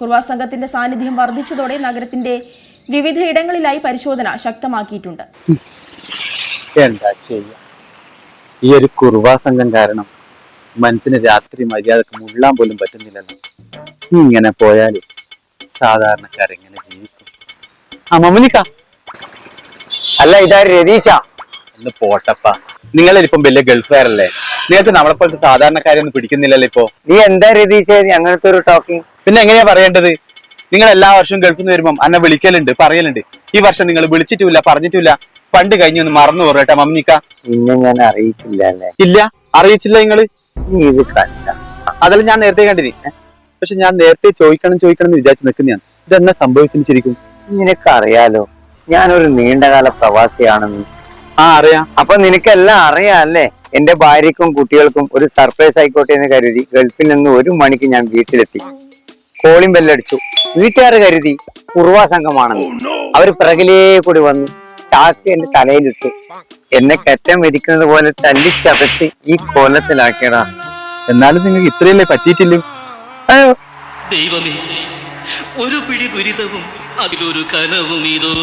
കുർവാ സംഘത്തിന്റെ സാന്നിധ്യം വർദ്ധിച്ചതോടെ നഗരത്തിന്റെ വിവിധ ഇടങ്ങളിലായി പരിശോധന ശക്തമാക്കിയിട്ടുണ്ട്. എന്താ ചെയ്യ? ഈ ഒരു കുറുവാ സംഘം കാരണം മനുഷ്യന് രാത്രി മര്യാദയ്ക്ക് മുള്ളാൻ പോലും പറ്റുന്നില്ലല്ലോ. ഇങ്ങനെ പോയാൽ സാധാരണക്കാർ എങ്ങനെ ജീവിക്കും? ആ മമ്മനിക്ക അല്ല ഇതാ രതീശ. ഒന്ന് പോട്ടപ്പ. നിങ്ങളിപ്പം വലിയ ഗൾഫുകാരല്ലേ? നിങ്ങൾക്ക് നമ്മളെ പോലത്തെ സാധാരണക്കാരൊന്നും പിടിക്കുന്നില്ലല്ലോ ഇപ്പോ? നീ എന്താ രീതി അങ്ങനത്തെ ഒരു ടോക്കിംഗ് പിന്നെ എങ്ങനെയാ പറയേണ്ടത്? നിങ്ങൾ എല്ലാ വർഷവും ഗൾഫിൽ നിന്ന് വരുമ്പോൾ അന്നെ വിളിക്കലുണ്ട് പറയലുണ്ട്. ഈ വർഷം നിങ്ങൾ വിളിച്ചിട്ടില്ല പറഞ്ഞിട്ടില്ല പണ്ട് കഴിഞ്ഞൊന്ന് മറന്നു പോറട്ടെ മമ്മിക്ക. ഞാൻ അറിയിച്ചില്ല ഇല്ല? അറിയിച്ചില്ല നിങ്ങൾ? നീ ഇത് കണ്ട. അതെല്ലാം ഞാൻ നേരത്തെ കണ്ടിനി. പക്ഷെ ഞാൻ നേരത്തെ ചോദിക്കണം ചോദിക്കണം എന്ന് വിചാരിച്ചു നിൽക്കുന്നതാണ് ഇതെന്നാ സംഭവിച്ചിരിക്കും നിനക്ക് അറിയാലോ ഞാനൊരു നീണ്ടകാല പ്രവാസിയാണെന്ന്. ആ അറിയാം. അപ്പൊ നിനക്കെല്ലാം അറിയാം അല്ലേ? എന്റെ ഭാര്യക്കും കുട്ടികൾക്കും ഒരു സർപ്രൈസ് ആയിക്കോട്ടെ എന്ന് കരുതി ഗൾഫിൽ നിന്ന് ഒരു മണിക്ക് ഞാൻ വീട്ടിലെത്തി. കോളിംഗ് ബെല്ലടിച്ചു വീട്ടുകാർ കരുതി കുറുവാ സംഘമാണെന്ന്. അവർ പിറകിലേ കൂടി വന്നു. ചാക്ക് എന്റെ തലയിലിട്ടു. എന്നെ കറ്റം വരിക്കുന്നത് പോലെ തല്ലിച്ചതച്ച് ഈ കോലത്തിലാക്കിയടാ എന്നാലും നിങ്ങൾക്ക് ഇത്രയല്ലേ പറ്റിയിട്ടില്ല? ദൈവമേ ഒരു പിടി ദുരിതവും അതിലൊരു കനവും ഇതോ.